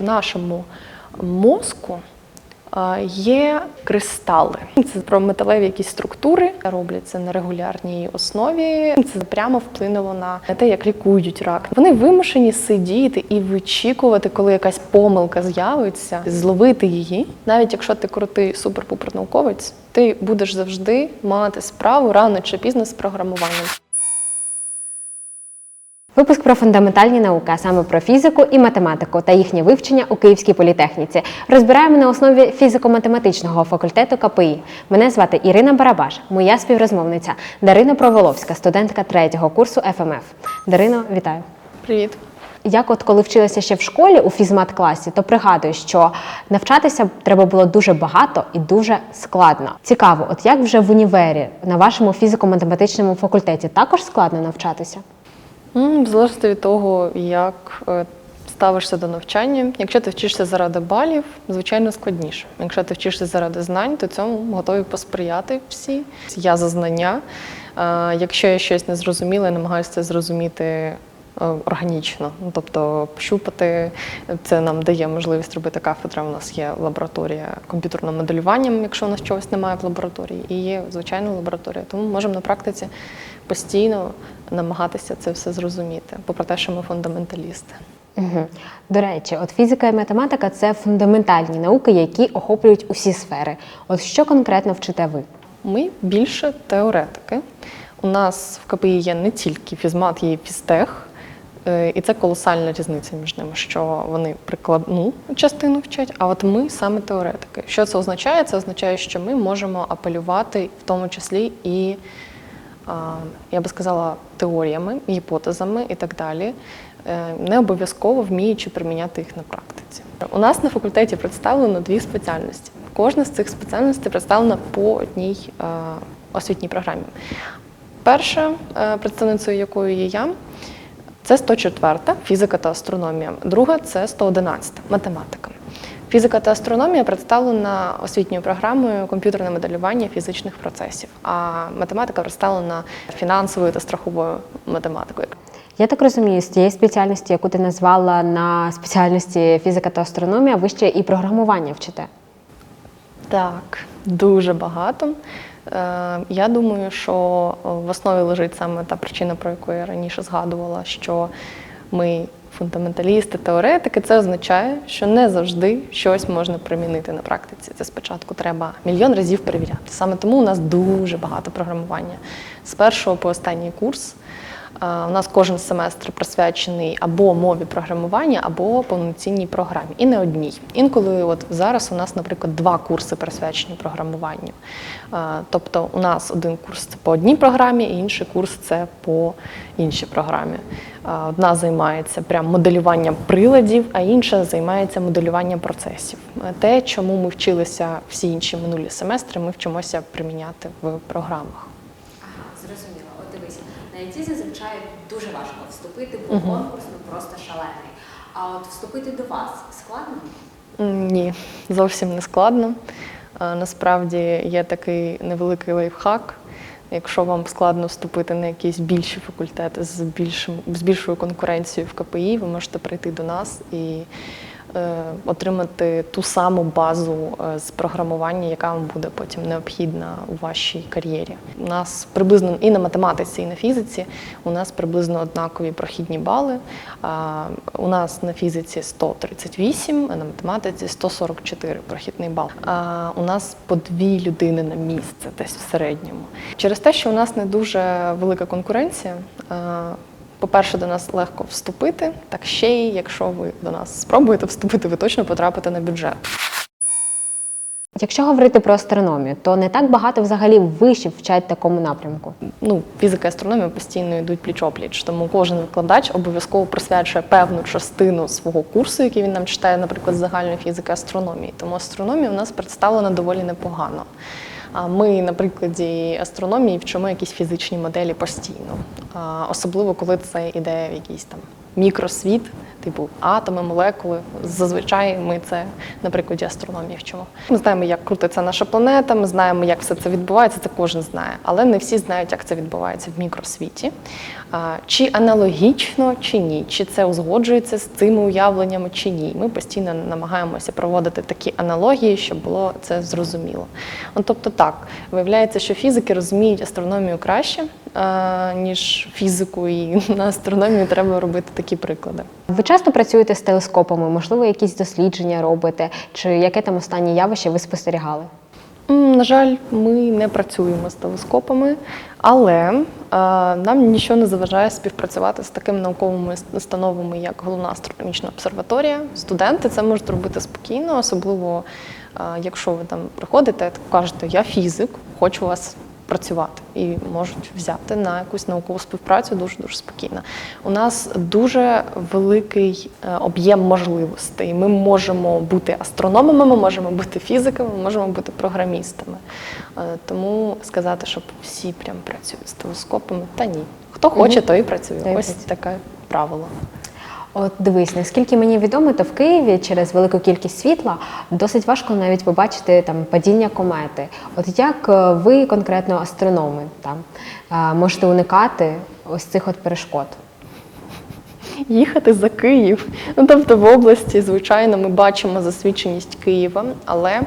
в нашому мозку є кристали. Це про металеві якісь структури робляться на регулярній основі. Це прямо вплинуло на те, як лікують рак. Вони вимушені сидіти і вичікувати, коли якась помилка з'явиться, зловити її. Навіть якщо ти крутий супер-пупер науковець, ти будеш завжди мати справу рано чи пізно з програмуванням. Випуск про фундаментальні науки, а саме про фізику і математику та їхнє вивчення у Київській політехніці. Розбираємо на основі фізико-математичного факультету КПІ. Мене звати Ірина Барабаш, моя співрозмовниця Дарина Проволовська, студентка третього курсу ФМФ. Дарино, вітаю. Привіт. Як от коли вчилася ще в школі у фізмат-класі, то пригадую, що навчатися треба було дуже багато і дуже складно. Цікаво, от як вже в універі на вашому фізико-математичному факультеті також складно навчатися? М, залежності від того, як е, ставишся до навчання. Якщо ти вчишся заради балів, звичайно складніше. Якщо ти вчишся заради знань, то цьому готові посприяти всі. Я за знання. Е, Якщо я щось не зрозуміла, я намагаюся це зрозуміти. Е, Органічно, ну тобто пощупати це нам дає можливість робити кафедра. У нас є лабораторія комп'ютерного моделювання, якщо у нас чогось немає в лабораторії, і є звичайна лабораторія. Тому можемо на практиці постійно намагатися це все зрозуміти, попри те, що ми фундаменталісти. Угу. До речі, от фізика і математика це фундаментальні науки, які охоплюють усі сфери. От що конкретно вчите ви? Ми більше теоретики. У нас в КПІ є не тільки фізмат, є і фізтех. Е, І це колосальна різниця між ними, що вони прикладну частину вчать, а от ми саме теоретики. Що це означає? Це означає, що ми можемо апелювати в тому числі і, я би сказала, теоріями, гіпотезами і так далі, е, не обов'язково вміючи приміняти їх на практиці. У нас на факультеті представлено дві спеціальності. Кожна з цих спеціальностей представлена по одній е, освітній програмі. Перша представницею якою є я, це 104 фізика та астрономія. Друга це 111 математика. Фізика та астрономія представлена освітньою програмою комп'ютерне моделювання фізичних процесів, а математика представлена фінансовою та страховою математикою. Я так розумію, з тієї спеціальності, яку ти назвала на спеціальності фізика та астрономія, ви ще і програмування вчите. Так, дуже багато. Е, Я думаю, що в основі лежить саме та причина, про яку я раніше згадувала, що ми фундаменталісти, теоретики. Це означає, що не завжди щось можна примінити на практиці. Це спочатку треба мільйон разів перевіряти. Саме тому у нас дуже багато програмування. З першого по останній курс. У нас кожен семестр присвячений або мові програмування, або повноцінній програмі, і не одній. Інколи, от зараз у нас, наприклад, два курси присвячені програмуванню. Тобто, у нас один курс це по одній програмі, і інший курс це по іншій програмі. Одна займається прям моделюванням приладів, а інша займається моделюванням процесів. Е, Те, чому ми вчилися всі інші минулі семестри, ми вчимося приміняти в програмах. Ага, зрозуміло. От дивись, на зазвичай дуже важко вступити, бо конкурс ну просто шалений. А от вступити до вас складно? Ні, зовсім не складно. Е, Насправді є такий невеликий лайфхак. Якщо вам складно вступити на якісь більші факультети з більшим з більшою конкуренцією в КПІ, ви можете прийти до нас і отримати ту саму базу е, з програмування, яка вам буде потім необхідна у вашій кар'єрі. У нас приблизно і на математиці, і на фізиці у нас приблизно однакові прохідні бали. У нас на фізиці 138, а на математиці 144 прохідний бал. А у нас по дві людини на місце, десь в середньому. Через те, що у нас не дуже велика конкуренція. По-перше, до нас легко вступити, так ще й якщо ви до нас спробуєте вступити, ви точно потрапите на бюджет. Якщо говорити про астрономію, то не так багато взагалі вишів вчать такому напрямку. Ну, фізика і астрономія постійно йдуть пліч-опліч, тому кожен викладач обов'язково присвячує певну частину свого курсу, який він нам читає, наприклад, з загальної фізики астрономії. Тому астрономія у нас представлена доволі непогано. Ми на прикладі астрономії вчимо якісь фізичні моделі постійно, особливо коли це іде в якийсь там мікросвіт, типу атоми, молекули. Зазвичай ми це на прикладі астрономії вчимо. Ми знаємо, як крутиться наша планета, ми знаємо, як все це відбувається, це кожен знає, але не всі знають, як це відбувається в мікросвіті. Чи аналогічно, чи ні, чи це узгоджується з цими уявленнями, чи ні. Ми постійно намагаємося проводити такі аналогії, щоб було це зрозуміло. Ну, тобто так, виявляється, що фізики розуміють астрономію краще, ніж фізику, і на астрономію треба робити такі приклади. Часто працюєте з телескопами, можливо, якісь дослідження робите, чи яке там останнє явище ви спостерігали? На жаль, ми не працюємо з телескопами, але е, нам нічого не заважає співпрацювати з такими науковими установами, як Головна астрономічна обсерваторія. Студенти це можуть робити спокійно, особливо е, якщо ви там приходите кажете, я фізик, хочу вас працювати і можуть взяти на якусь наукову співпрацю дуже дуже спокійно. У нас дуже великий е, об'єм можливостей. Ми можемо бути астрономами, ми можемо бути фізиками, ми можемо бути програмістами. Е, Тому сказати, щоб всі прям працюють з телескопами, та ні. Хто хоче, той і працює. Ось таке правило. От дивись, наскільки мені відомо, то в Києві через велику кількість світла досить важко навіть побачити там падіння комети. От як е, ви конкретно астрономи там е, можете уникати ось цих от перешкод? їхати за Київ. Ну тобто в області, звичайно, ми бачимо засвідченість Києва, але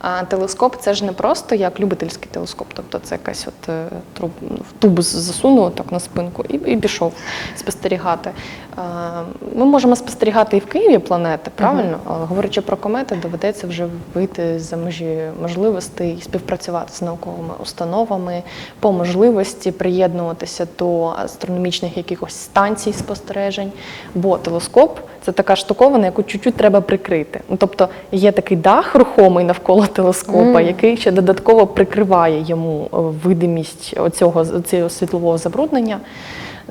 а, телескоп це ж не просто як любительський телескоп, тобто це якась от е, труб, в тубус засунув так на спинку і, і пішов спостерігати. А, ми можемо спостерігати і в Києві планети, правильно? Але говорячи про комети, доведеться вже вийти за межі можливостей співпрацювати з науковими установами по можливості приєднуватися до астрономічних якихось станцій спостережень. Бо телескоп це така штуковина, яку чуть-чуть треба прикрити. Ну, тобто є такий дах рухомий навколо телескопа, Мгм. який ще додатково прикриває йому е, видимість оцього, цього світлового забруднення.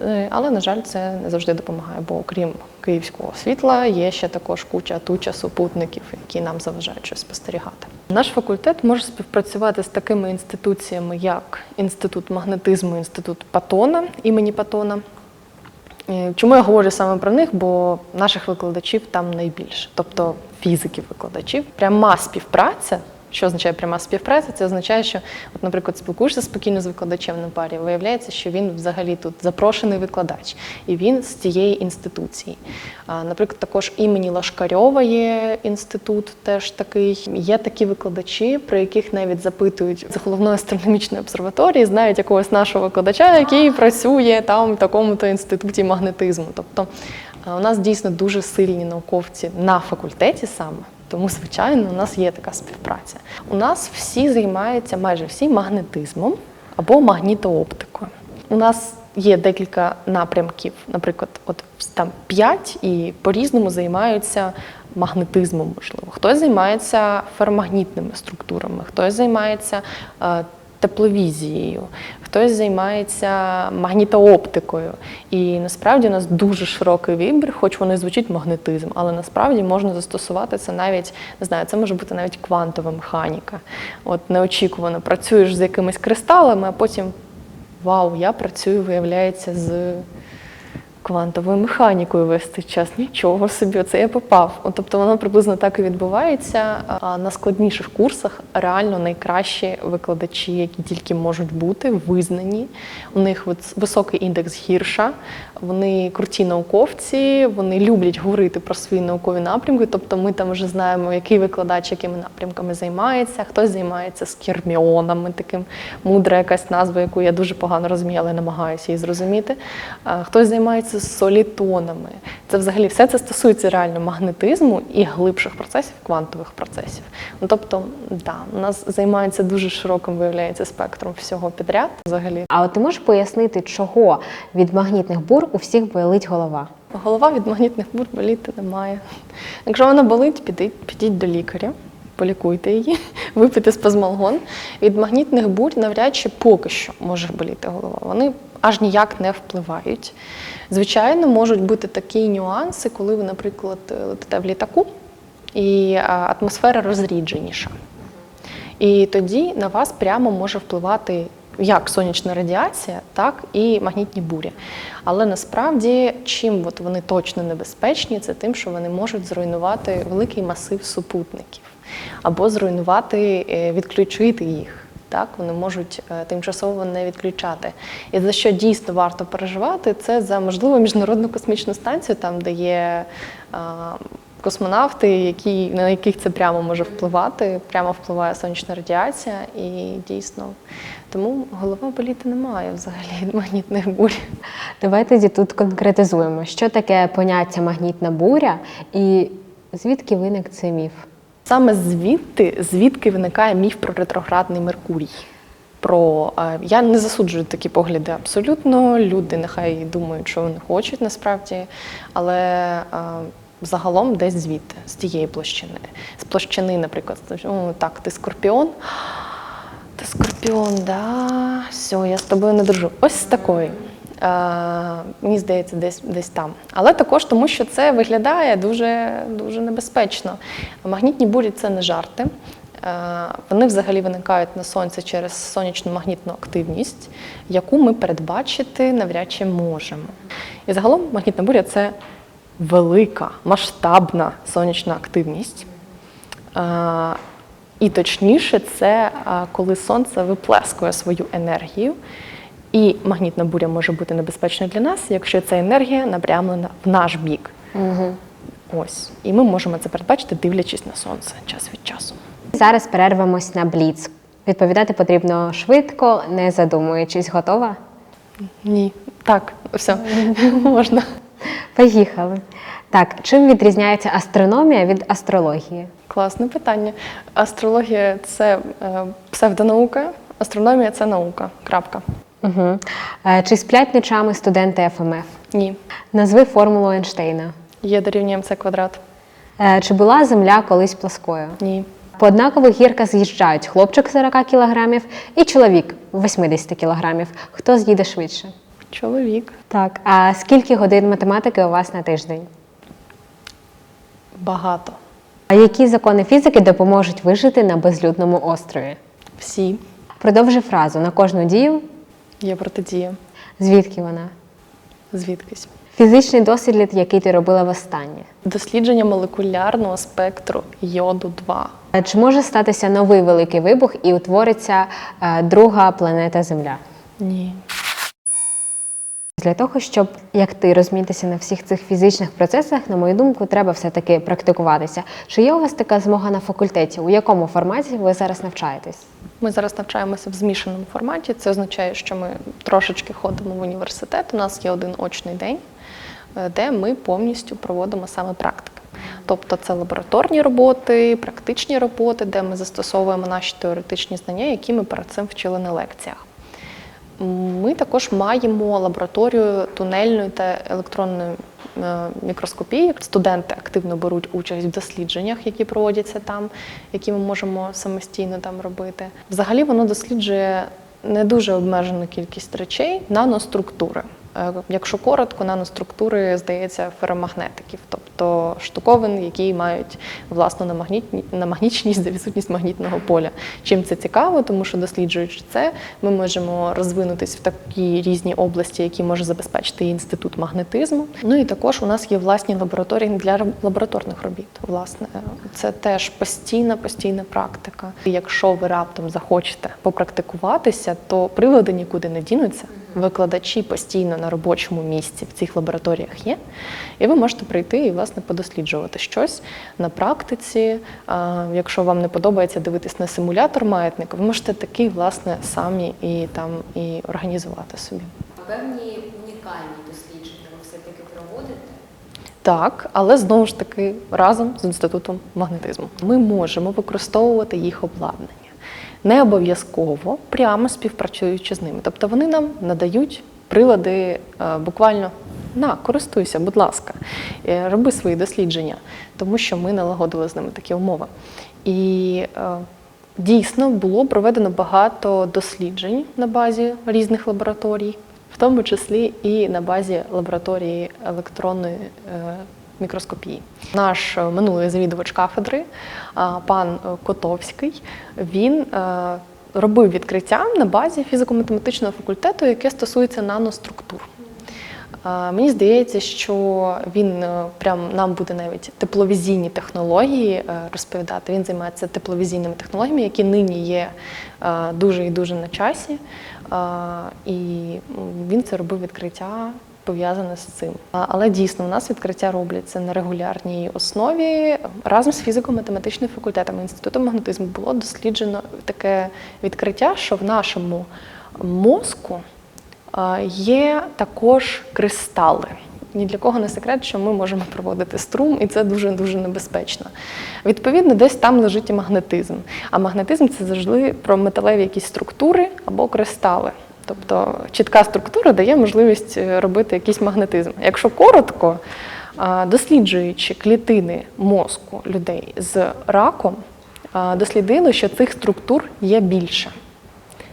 Е, Але, на жаль, це не завжди допомагає, бо окрім київського світла є ще також куча туча супутників, які нам заважають щось спостерігати. Наш факультет може співпрацювати з такими інституціями, як Інститут магнетизму, інститут Патона імені Патона. Е, Чому я говорю саме про них? Бо наших викладачів там найбільше, тобто фізиків-викладачів. Пряма співпраця. Що означає пряма співпраця? Це означає, що, от, наприклад, спілкуєшся спокійно з викладачем на парі, виявляється, що він взагалі тут запрошений викладач, і він з цієї інституції. Наприклад, також імені Лашкарьова є інститут, теж такий. Є такі викладачі, про яких навіть запитують з головної астрономічної обсерваторії, знають якогось нашого викладача, який працює там в такому-то інституті магнетизму. Тобто у нас дійсно дуже сильні науковці на факультеті саме. Тому, звичайно, у нас є така співпраця. У нас всі займаються майже всі магнетизмом або магнітооптикою. У нас є декілька напрямків, наприклад, от там п'ять і по-різному займаються магнетизмом, можливо. Хтось займається ферромагнітними структурами, хтось займається е, тепловізією, хтось займається магнітооптикою. І насправді у нас дуже широкий вибір, хоч воно і звучить магнетизм, але насправді можна застосувати це навіть, не знаю, це може бути навіть квантова механіка. От неочікувано працюєш з якимись кристалами, а потім вау, я працюю, виявляється, з квантовою механікою весь цей час. Нічого собі, це я попав. От, тобто воно приблизно так і відбувається. А на складніших курсах реально найкращі викладачі, які тільки можуть бути, визнані. У них високий індекс гірша, вони круті науковці, вони люблять говорити про свої наукові напрямки. Тобто ми там вже знаємо, який викладач якими напрямками займається. Хтось займається скерміонами, таким мудра якась назва, яку я дуже погано розумію, але намагаюся її зрозуміти. Хтось займається солітонами. Це взагалі все це стосується реально магнетизму і глибших процесів, квантових процесів. Ну тобто, да, у нас займається дуже широким, виявляється, спектром всього підряд. Взагалі, А от ти можеш пояснити, чого від магнітних бур у всіх болить голова? голова від магнітних бур боліти немає. Якщо вона болить, підіть, підіть до лікаря. Полікуйте її, випийте спазмалгон. Від магнітних бурь навряд чи поки що може боліти голова. Вони аж ніяк не впливають. Звичайно, можуть бути такі нюанси, коли ви, наприклад, летите в літаку, і атмосфера розрідженіша. І тоді на вас прямо може впливати як сонячна радіація, так і магнітні бурі. Але насправді, чим от вони точно небезпечні, це тим, що вони можуть зруйнувати великий масив супутників або зруйнувати, е, відключити їх. Так, вони можуть е, тимчасово не відключати. І за що дійсно варто переживати, це за можливо міжнародну космічну станцію, там де є космонавти, які, на яких це прямо може впливати, прямо впливає сонячна радіація, і дійсно тому голова боліти немає взагалі від магнітних бурь. Давай тоді тут конкретизуємо, що таке поняття магнітна буря і звідки виник цей міф. Саме звідти, звідки виникає міф про ретроградний Меркурій. Про е, я не засуджую такі погляди абсолютно. Люди нехай думають, що вони хочуть насправді, але е, загалом десь звідти, з тієї площини. З площини, наприклад, «О, так, ти скорпіон. Ти скорпіон, да, все, я з тобою не дружу. Ось з такої. Е, мені здається, десь, десь там. Але також тому, що це виглядає дуже, дуже небезпечно. Магнітні бурі це не жарти. Е, Вони взагалі виникають на сонці через сонячну магнітну активність, яку ми передбачити навряд чи можемо. І загалом магнітна буря це велика, масштабна сонячна активність. І точніше, це коли сонце виплескує свою енергію. І магнітна буря може бути небезпечною для нас, якщо ця енергія напрямлена в наш бік. Угу. Ось. І ми можемо це передбачити, дивлячись на сонце час від часу. Зараз перервемось на бліц. Відповідати потрібно швидко, не задумуючись. Готова? Ні. Так, все, можна. Поїхали. Так, чим відрізняється астрономія від астрології? Класне питання. Астрологія це е, псевдонаука, астрономія це наука. Крапка. Угу. Чи сплять ночами студенти ФМФ? Ні. Назви формулу Ейнштейна. Є дорівнює МЦ квадрат. Е, Чи була земля колись плоскою? Ні. По однакових гірках з'їжджають хлопчик 40 кілограмів і чоловік 80 кілограмів. Хто з'їде швидше? Чоловік. Так, а скільки годин математики у вас на тиждень? Багато. А які закони фізики допоможуть вижити на безлюдному острові? Всі. Продовжи фразу на кожну дію. Є протидія. Звідки вона? Звідкись. Фізичний дослід, який ти робила востаннє. Дослідження молекулярного спектру йоду 2. Чи може статися новий великий вибух і утвориться е, друга планета Земля? Ні. Для того, щоб як ти розумітися на всіх цих фізичних процесах, на мою думку, треба все-таки практикуватися. Чи є у вас така змога на факультеті? У якому форматі ви зараз навчаєтесь? Ми зараз навчаємося в змішаному форматі. Це означає, що ми трошечки ходимо в університет. У нас є один очний день, е, де ми повністю проводимо саме практики. Тобто це лабораторні роботи, практичні роботи, де ми застосовуємо наші теоретичні знання, які ми перед цим вчили на лекціях. Ми також маємо лабораторію тунельної та електронної е, мікроскопії. Студенти активно беруть участь в дослідженнях, які проводяться там, які ми можемо самостійно там робити. Взагалі воно досліджує не дуже обмежену кількість речей, наноструктури. Е, Якщо коротко, наноструктури, здається, феромагнетиків, тобто штуковин, які мають власну намагнічність за відсутність магнітного поля. Чим це цікаво, тому що досліджуючи це, ми можемо розвинутись в такі різні області, які може забезпечити інститут магнетизму. Ну і також у нас є власні лабораторії для лабораторних робіт. Власне, це теж постійна, постійна практика. Якщо ви раптом захочете попрактикуватися, то прилади нікуди не дінуться. Викладачі постійно на робочому місці в цих лабораторіях є, і ви можете прийти і власне подосліджувати щось на практиці. Якщо вам не подобається дивитись на симулятор маятника, ви можете такий власне самі і там і організувати собі. Певні унікальні дослідження ви все-таки проводите. Так, але знову ж таки разом з інститутом магнетизму ми можемо використовувати їх обладнання. Не обов'язково прямо співпрацюючи з ними. Тобто вони нам надають прилади е, буквально на, користуйся, будь ласка, е, роби свої дослідження, тому що ми налагодили з ними такі умови. І е, дійсно було проведено багато досліджень на базі різних лабораторій, в тому числі і на базі лабораторії електронної мікроскопії. Наш е, минулий завідувач кафедри, пан е, Котовський, він е, робив відкриття на базі фізико-математичного факультету, яке стосується наноструктур. Е, Мені здається, що він е, прям нам буде навіть тепловізійні технології е, розповідати. Він займається тепловізійними технологіями, які нині є е, дуже і дуже на часі. Е, І він це робив відкриття пов'язане з цим. Але дійсно у нас відкриття робляться на регулярній основі. Разом з фізико-математичним факультетом інституту магнетизму було досліджено таке відкриття, що в нашому мозку є також кристали. Ні для кого не секрет, що ми можемо проводити струм, і це дуже дуже небезпечно. Відповідно, десь там лежить і магнетизм. А магнетизм це завжди про металеві якісь структури або кристали. Тобто чітка структура дає можливість е, робити якийсь магнетизм. Якщо коротко, досліджуючи клітини мозку людей з раком, а, дослідили, що цих структур є більше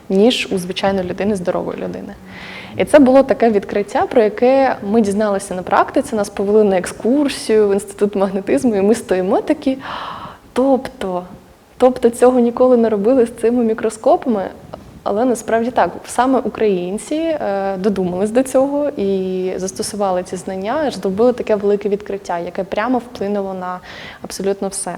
ніж у звичайної людини, здорової людини. І це було таке відкриття, про яке ми дізналися на практиці. Нас повели на екскурсію в інститут магнетизму, і ми стоїмо такі. Тобто, тобто цього ніколи не робили з цими мікроскопами. Але насправді так, саме українці е, додумались до цього і застосували ці знання, зробили таке велике відкриття, яке прямо вплинуло на абсолютно все.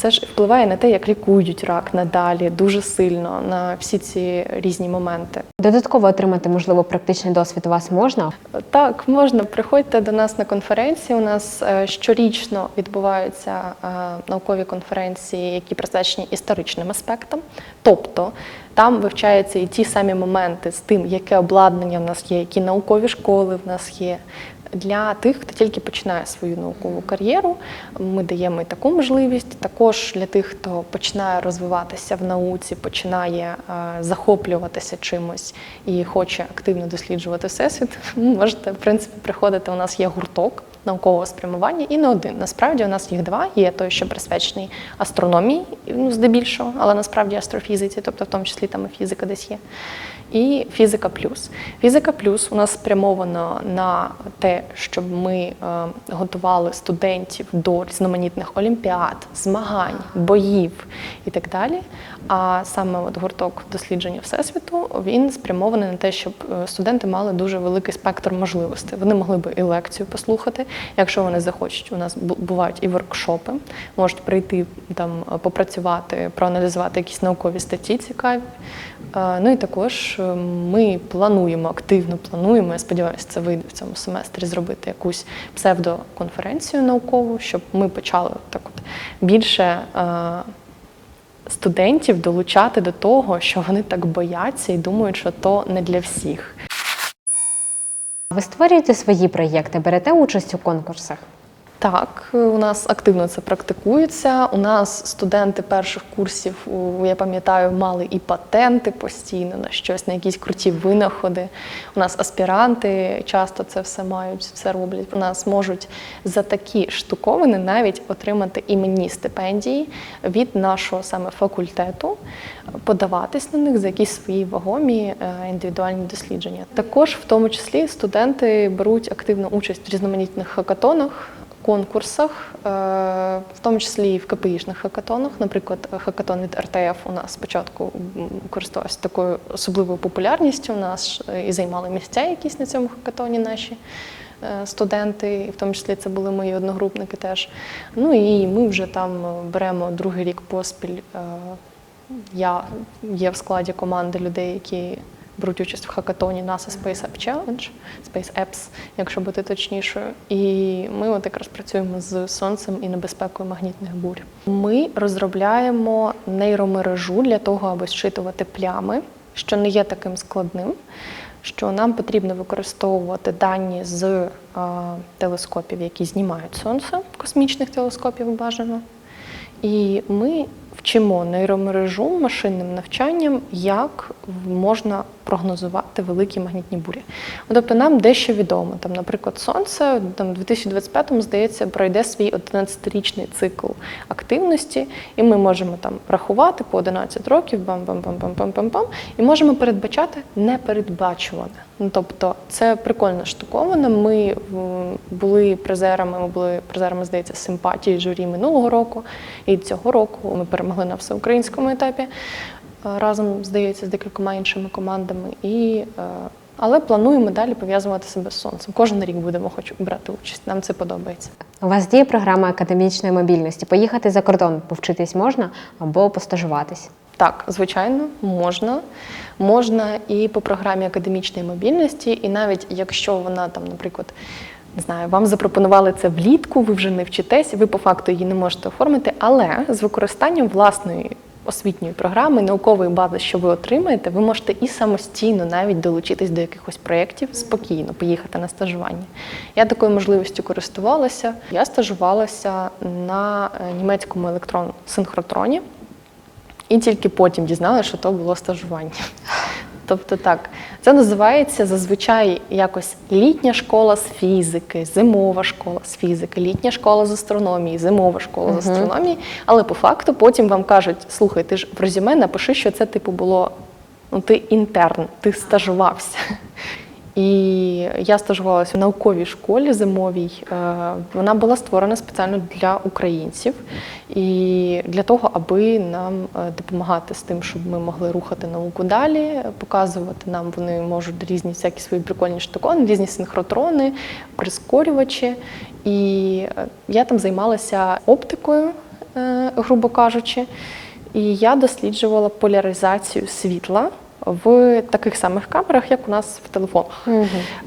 Це ж впливає на те, як лікують рак надалі, дуже сильно на всі ці різні моменти. Додатково отримати, можливо, практичний досвід у вас можна. Так, можна. Приходьте до нас на конференції. У нас е, щорічно відбуваються е, наукові конференції, які присвячені історичним аспектам. Тобто там вивчаються і ті самі моменти з тим, яке обладнання в нас є, які наукові школи в нас є. Для тих, хто тільки починає свою наукову кар'єру, ми даємо і таку можливість. Також для тих, хто починає розвиватися в науці, починає е, захоплюватися чимось і хоче активно досліджувати всесвіт, можете в принципі приходити. У нас є гурток наукового спрямування і не один. Насправді у нас їх два. Є той, що присвячений астрономії, ну здебільшого, але насправді астрофізиці, тобто в тому числі там і фізика десь є. І фізика плюс. Фізика плюс у нас спрямовано на те, щоб ми е, готували студентів до різноманітних олімпіад, змагань, боїв і так далі. А саме от гурток дослідження всесвіту він спрямований на те, щоб е, студенти мали дуже великий спектр можливостей. Вони могли би і лекцію послухати, якщо вони захочуть. У нас бу- бувають і воркшопи, можуть прийти там е, попрацювати, проаналізувати якісь наукові статті цікаві. Ну і також ми плануємо, активно плануємо, я сподіваюся, це вийде в цьому семестрі зробити якусь псевдоконференцію наукову, щоб ми почали так от більше е, студентів долучати до того, що вони так бояться і думають, що то не для всіх. Ви створюєте свої проєкти, берете участь у конкурсах. Так, у нас активно це практикується. У нас студенти перших курсів, я пам'ятаю, мали і патенти постійно на щось, на якісь круті винаходи. У нас аспіранти часто це все мають, все роблять. У нас можуть за такі штуковини навіть отримати іменні стипендії від нашого саме факультету, подаватись на них за якісь свої вагомі е, індивідуальні дослідження. Також, в тому числі, студенти беруть активну участь в різноманітних хакатонах конкурсах, е, в тому числі і в КПІшних хакатонах. Наприклад, хакатон від РТФ у нас спочатку користувався такою особливою популярністю. У нас е, і займали місця якісь на цьому хакатоні наші. е, Студенти, і в тому числі це були мої одногрупники теж. Ну і ми вже там беремо другий рік поспіль. Я є в складі команди людей, які беруть участь в хакатоні NASA Space App Challenge, Space Apps, якщо бути точнішою. І ми от якраз працюємо з сонцем і небезпекою магнітних бурь. Ми розробляємо нейромережу для того, аби зчитувати плями, що не є таким складним. Що нам потрібно використовувати дані з е, телескопів, які знімають сонце, космічних телескопів бажано. І ми вчимо нейромережу машинним навчанням, як можна прогнозувати великі магнітні бурі. Тобто нам дещо відомо. Там, наприклад, сонце там, у 2025-му, здається, пройде свій 11-річний цикл активності, і ми можемо там рахувати по 11 років, бам-бам-бам-бам-бам-бам, і можемо передбачати непередбачуване. Ну, тобто це прикольна штуковина. Ми були призерами, ми були призерами, здається, симпатії журі минулого року, і цього року ми перемогли на всеукраїнському етапі. Е, разом, здається, з декількома іншими командами. І, е, але плануємо далі пов'язувати себе з сонцем. Кожен рік будемо хоч брати участь. Нам це подобається. У вас діє програма академічної мобільності. Поїхати за кордон повчитись можна або постажуватись. Так, звичайно, можна. Можна і по програмі академічної мобільності, і навіть якщо вона там, наприклад, не знаю, вам запропонували це влітку, ви вже не вчитесь, ви по факту її не можете оформити, але з використанням власної освітньої програми, наукової бази, що ви отримаєте, ви можете і самостійно навіть долучитись до якихось проєктів спокійно, поїхати на стажування. Я такою можливістю користувалася. Я стажувалася на е, німецькому електрон-синхротроні. І тільки потім дізналася, що то було стажування. Тобто так, це називається зазвичай якось літня школа з фізики, зимова школа з фізики, літня школа з астрономії, зимова школа з астрономії. Але по факту потім вам кажуть: слухай, ти ж в резюме напиши, що це типу було ну, ти інтерн, ти стажувався. І я стажувалася в науковій школі зимовій. Е, Вона була створена спеціально для українців і для того, аби нам е, допомагати з тим, щоб ми могли рухати науку далі, показувати нам вони можуть різні всякі свої прикольні штукони, різні синхротрони, прискорювачі. І е, я там займалася оптикою, грубо кажучи, і я досліджувала поляризацію світла в таких самих камерах, як у нас в телефонах.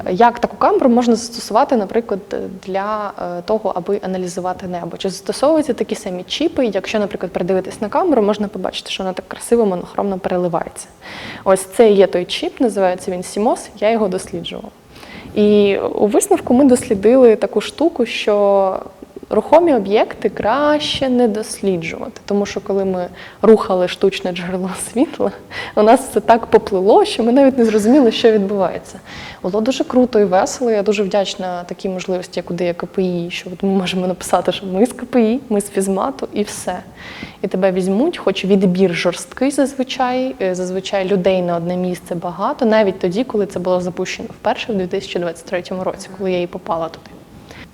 Як таку камеру можна застосувати, наприклад, для е, того, аби аналізувати небо? Чи застосовуються такі самі чіпи? Якщо, наприклад, придивитись на камеру, можна побачити, що вона так красиво монохромно переливається. Ось це є той чіп, називається він Сімос, я його досліджувала. І у висновку ми дослідили таку штуку, що рухомі об'єкти краще не досліджувати, тому що коли ми рухали штучне джерело світла, у нас це так поплило, що ми навіть не зрозуміли, що відбувається. Було дуже круто і весело. Я дуже вдячна такій можливості, як у КПІ, що от ми можемо написати, що ми з КПІ, ми з фізмату і все. І тебе візьмуть, хоч відбір жорсткий зазвичай, е, зазвичай людей на одне місце багато, навіть тоді, коли це було запущено вперше в 2023 році, коли я і попала туди.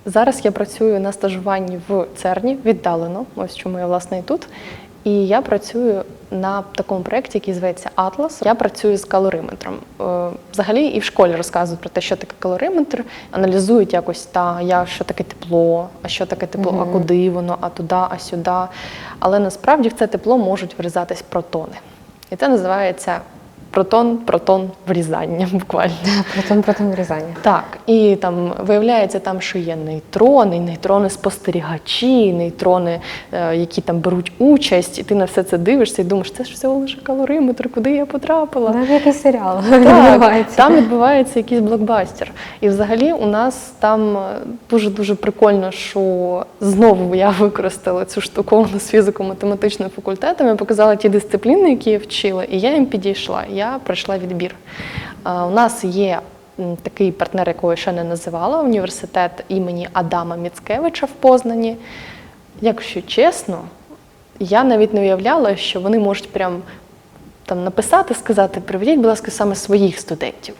Зараз я працюю на стажуванні в ЦЕРНі віддалено, ось чому я власне і тут. І я працюю на такому проєкті, який зветься Атлас. Я працюю з калориметром. Е, Взагалі і в школі розказують про те, що таке калориметр, аналізують якось та я що таке тепло, а що таке тепло, а куди воно, а туди, а сюди. Але насправді в це тепло можуть врізатись протони. І це називається протон-протон врізання буквально. Протон протон врізання. Так, і там виявляється, там, що є нейтрони, нейтрони спостерігачі, нейтрони, е, які там беруть участь, і ти на все це дивишся і думаєш, це ж всього лише калориметр, куди я потрапила. Навіть якийсь серіал Так, відбувається. там відбувається якийсь блокбастер. І взагалі у нас там дуже дуже прикольно, що знову я використала цю штуковину з фізико-математичним факультетом. Я показала ті дисципліни, які я вчила, і я їм підійшла. Я пройшла відбір. У нас є такий партнер, якого я ще не називала, університет імені Адама Міцкевича в Познані. Якщо чесно, я навіть не уявляла, що вони можуть прям там написати, сказати, приведіть, будь ласка, саме своїх студентів.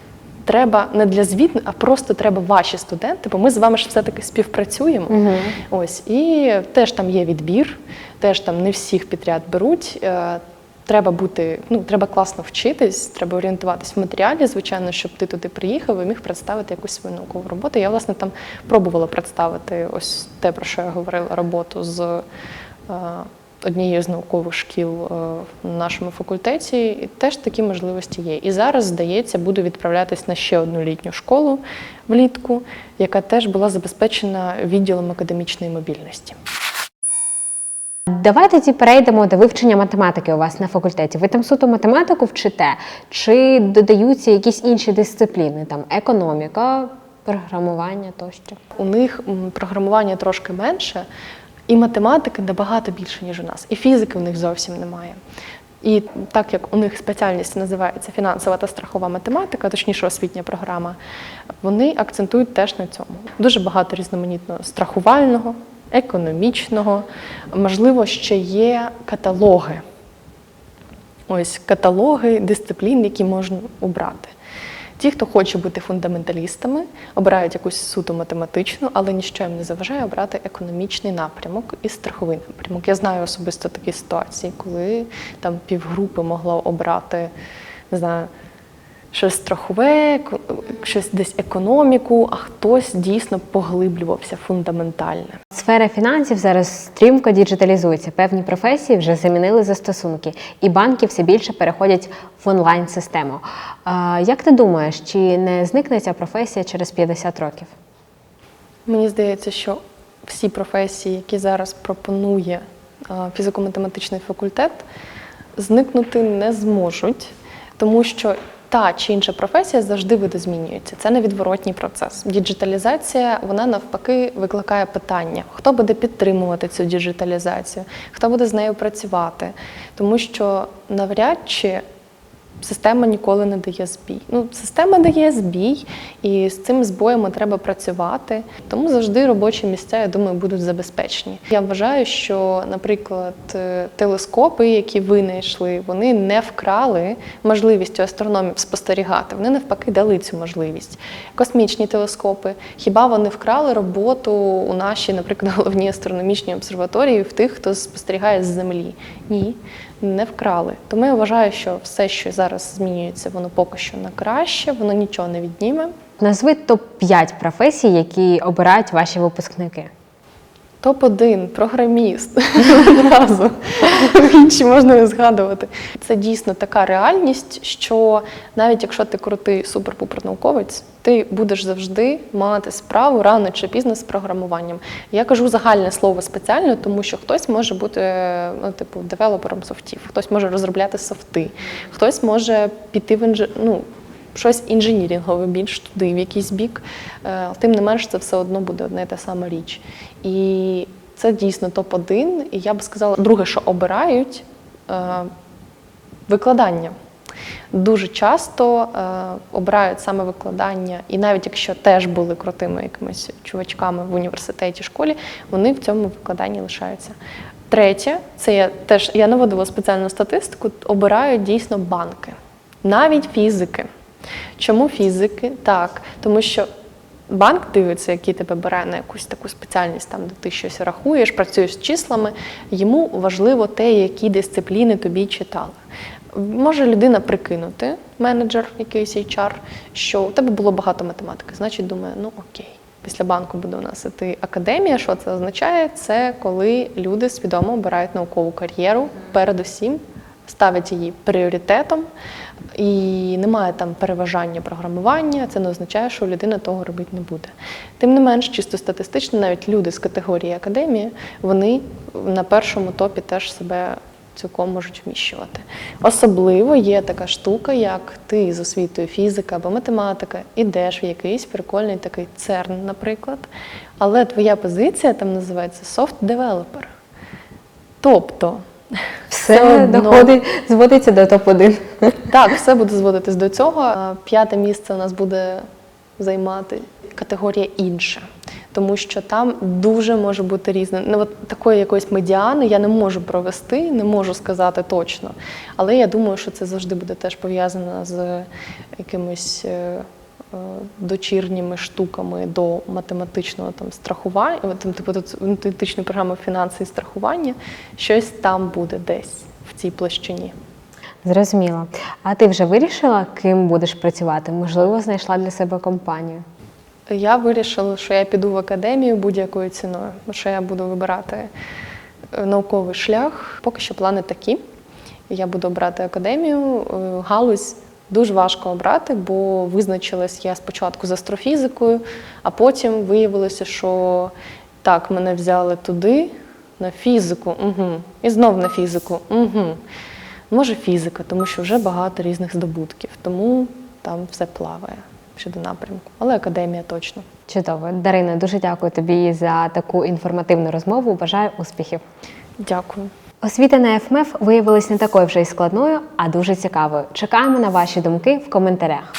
Треба не для звіту, а просто треба ваші студенти, бо ми з вами ж все-таки співпрацюємо. Ось і теж там є відбір, теж там не всіх підряд беруть. Треба бути, ну треба класно вчитись, треба орієнтуватись в матеріалі, звичайно, щоб ти туди приїхав і міг представити якусь свою наукову роботу. Я власне там пробувала представити ось те, про що я говорила, роботу з е, однією з наукових шкіл е, на нашому факультеті, і теж такі можливості є. І зараз, здається, буду відправлятись на ще одну літню школу влітку, яка теж була забезпечена відділом академічної мобільності. Давайте тоді перейдемо до вивчення математики у вас на факультеті. Ви там суто математику вчите, чи додаються якісь інші дисципліни, там економіка, програмування тощо? У них програмування трошки менше, і математики набагато більше, ніж у нас, і фізики у них зовсім немає. І так як у них спеціальність називається фінансова та страхова математика, точніше освітня програма, вони акцентують теж на цьому. Дуже багато різноманітного страхувального, економічного, можливо, ще є каталоги. Ось каталоги дисциплін, які можна обрати. Ті, хто хоче бути фундаменталістами, обирають якусь суто математичну, але ніщо їм не заважає обрати економічний напрямок і страховий напрямок. Я знаю особисто такі ситуації, коли там півгрупи могло обрати, не знаю, щось страхове, щось десь економіку, а хтось дійсно поглиблювався фундаментальне. Сфера фінансів зараз стрімко діджиталізується. Певні професії вже замінили застосунки, і банки все більше переходять в онлайн-систему. Як ти думаєш, чи не зникне ця професія через 50 років? Мені здається, що всі професії, які зараз пропонує фізико-математичний факультет, зникнути не зможуть, тому що та чи інша професія завжди видозмінюється. Це невідворотній процес. Діджиталізація вона навпаки викликає питання: хто буде підтримувати цю діджиталізацію, хто буде з нею працювати, тому що навряд чи Система ніколи не дає збій. Ну, система дає збій, і з цим збоями треба працювати. Тому завжди робочі місця, я думаю, будуть забезпечені. Я вважаю, що, наприклад, е, телескопи, які винайшли, вони не вкрали можливість астрономів спостерігати. Вони навпаки дали цю можливість. Космічні телескопи, хіба вони вкрали роботу у нашій, наприклад, головній астрономічній обсерваторії в тих, хто спостерігає з Землі? Ні не вкрали. Тому я вважаю, що все, що зараз змінюється, воно поки що на краще, воно нічого не відніме. Назви топ-5 професій, які обирають ваші випускники. Топ-1 програміст одразу інші можна не згадувати. Це дійсно така реальність, що навіть якщо ти крутий супер-пупер науковець, ти будеш завжди мати справу рано чи пізно з програмуванням. Я кажу загальне слово спеціально, тому що хтось може бути ну, типу девелопером софтів, хтось може розробляти софти, хтось може піти в інж... ну, щось інженірінгове більш туди, в якийсь бік. Е, Тим не менш, це все одно буде одна і та сама річ. І це дійсно топ-1. І я б сказала, друге, що обирають е, викладання. Дуже часто е, обирають саме викладання, і навіть якщо теж були крутими якимись чувачками в університеті, школі, вони в цьому викладанні лишаються. Третє, це я теж я наводила спеціальну статистику, обирають дійсно банки, навіть фізики. Чому фізики? Так, тому що банк дивиться, який тебе бере на якусь таку спеціальність, там, де ти щось рахуєш, працюєш з числами. Йому важливо те, які дисципліни тобі читали. Може людина прикинути, менеджер якийсь HR, що у тебе було багато математики. Значить, думає, ну окей. Після банку буде у нас іти академія. Що це означає? Це коли люди свідомо обирають наукову кар'єру, передусім ставлять її пріоритетом, і немає там переважання програмування. Це не означає, що людина того робити не буде. Тим не менш, чисто статистично, навіть люди з категорії академії, вони на першому топі теж себе цілком можуть вміщувати. Особливо є така штука, як ти з освітою фізика або математика ідеш в якийсь прикольний такий церн, наприклад, але твоя позиція там називається софт-девелопер. Тобто, Все одно- доходить, зводиться до топ-1. так, все буде зводитись до цього. П'яте місце у нас буде займати категорія інше. Тому що там дуже може бути різне. Ну, от такої якоїсь медіани я не можу провести, не можу сказати точно. Але я думаю, що це завжди буде теж пов'язано з якимось е, дочірніми штуками до математичного там страхування, от, там, типу тут математичної програми фінанси і страхування. Щось там буде десь в цій площині. Зрозуміло. А ти вже вирішила, ким будеш працювати? Можливо, знайшла для себе компанію? Я вирішила, що я піду в академію будь-якою ціною, що я буду вибирати е, науковий шлях. Поки що плани такі. Я буду обрати академію. Е, Галузь дуже важко обрати, бо визначилась я спочатку з астрофізикою, а потім виявилося, що так, мене взяли туди, на фізику, угу. і знов на фізику. Угу. Може, фізика, тому що вже багато різних здобутків, тому там все плаває щодо напрямку. Але академія точно. Чудово. Дарина, дуже дякую тобі за таку інформативну розмову. Бажаю успіхів. Дякую. Освіта на ФМФ виявилась не такою вже й складною, а дуже цікавою. Чекаємо на ваші думки в коментарях.